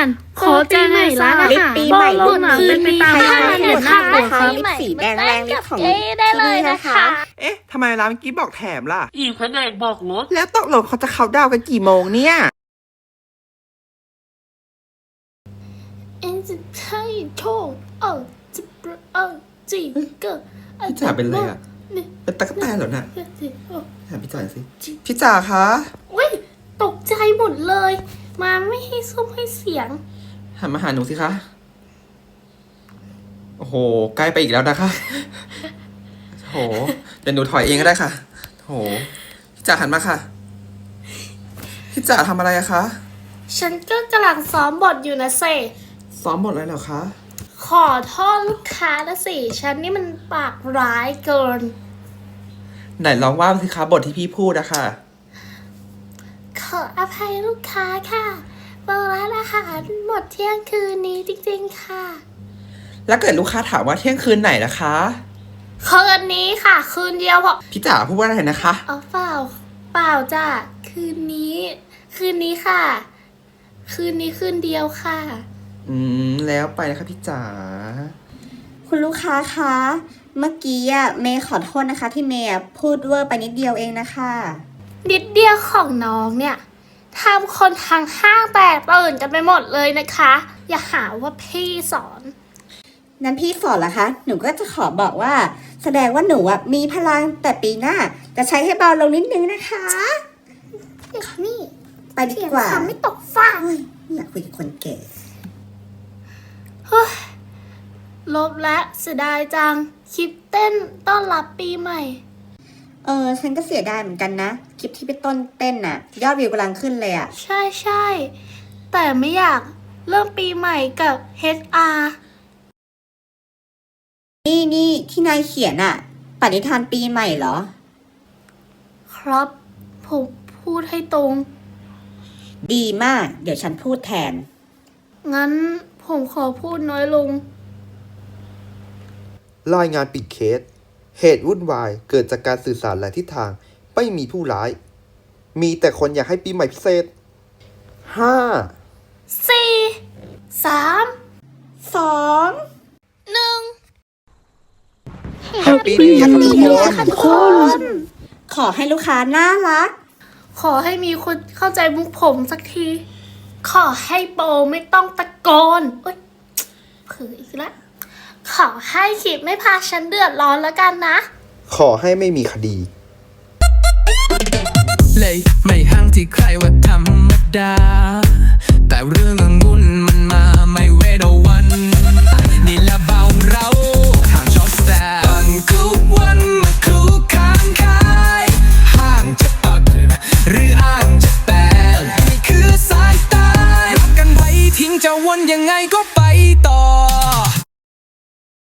วนขอแจ้งให้ร้านอาลิปหารปีใหม่บอรุ่ลนน่ะนี้เป็นไปตามใครร้านได้อาเห็นหารหน้าค่ะนะคะลิปสีแดงแรงลิปของที่นี่นะคะ เอ๊ะทำไมร้านเมื่อกี้บอกแถมล่ะ อีกแผนกบอกรถแล้วตกลงเขาจะเขาน์ดาวน์กันกี่โมงเนี่ย เอ็นจะใช่โชคเออจะเออจีเกิดพี่จ๋าเป็นอะไรอะนี่เป็นตะกั่แตนเหรอน่ะเออถามพี่จ๋าสิ พี่จ๋าคะเว้ยตกใจหมดเลย มาไม่ให้ซุ้มให้เสียง หันมาหาหนูสิคะ โอ้โห ใกล้ไปอีกแล้วนะคะโอ้โหเดี๋ยวหนูถอยเองก็ได้ค่ะโอ้โห พี่จ๋าหันมาค่ะ พี่จ๋าทำอะไรอะคะ ฉันก็กำลังซ้อมบทอยู่นะเซซ้อมหมดเลยเหรอคะ ขอโทษลูกค้านะสิ ฉันนี่มันปากร้ายเกิน ไหนลองว่าสิคะบทที่พี่พูดอะค่ะข ออภัยลูกค้าค่ะเปิดร้านอาหารหมดเที่ยงคืนนี้จริงๆค่ะ แล้วเกิดลูกค้าถามว่าเที่ยงคืนไหนนะคะ คืนนี้ค่ะ คืนเดียวพอพี่จ๋าพูดว่าอะไรนะคะ เอาเปล่า เปล่าจ้ะคืนนี้ คืนนี้ค่ะ คืนนี้คืนเดียวค่ะ อืม แล้วไปนะคะพี่จ๋า คุณลูกค้าคะ เมื่อกี้อะเมย์ขอโทษนะคะ ที่เมย์อะพูดเวอร์ไปนิดเดียวเองนะคะ นิดเดียวของน้องเนี่ยทำคนทางห้างแตกตื่นกันไปหมดเลยนะคะ อย่าหาว่าพี่สอน นั้นพี่สอนละคะ หนูก็จะขอบอกว่า แสดงว่าหนูอะมีพลังแต่ปีหน้า จะใช้ให้เบาลงนิดนึงนะคะนี่ไปดีเสียงกว่าคำไม่ตกฟ้าเฮ้ยไม่อยากคุยกับคนแก่เฮ้ยลบและเสียดายจัง คลิปเต้นต้อนรับปีใหม่ เออ ฉันก็เสียดายเหมือนกันนะ คลิปที่พี่ต้นเต้นน่ะ ยอดวิวกำลังขึ้นเลยอะใช่ใช่แต่ไม่อยากเริ่มปีใหม่กับ HR นี่นี่ที่นายเขียนอะปณิธานปีใหม่เหรอ ครับ ผมพูดให้ตรง ดีมาก เดี๋ยวฉันพูดแทน งั้นผมขอพูดน้อยลง รายงานปิดเคส เหตุวุ่นวายเกิดจากการสื่อสารและทิศทาง ไม่มีผู้ร้าย มีแต่คนอยากให้ปีใหม่พิเศษ 5. สี่ สาม สอง หนึ่ง Happy New Year ทุกคนทุกคน ขอให้ลูกค้าน่ารัก ขอให้มีคนเข้าใจมุกผมสักที ขอให้โบไม่ต้องตะโกนเอ้ยเผืออีกแล้ว ขอให้ขีดไม่พาฉันเดือดร้อนแล้วกันนะ ขอให้ไม่มีคดี เลยไม่ห่างที่ใครว่าธรรมดา แต่เรื่ององุ่นมันมาไม่เวทวัน นี่ละเบาเราห่างช็อตแซวบังคุกวันมาคู่ค้างคายห่างจะปักหรืออ่างจะแตกนี่คือสายตายรักกันไว้ทิ้งจะวนยังไงก็ไปต่อ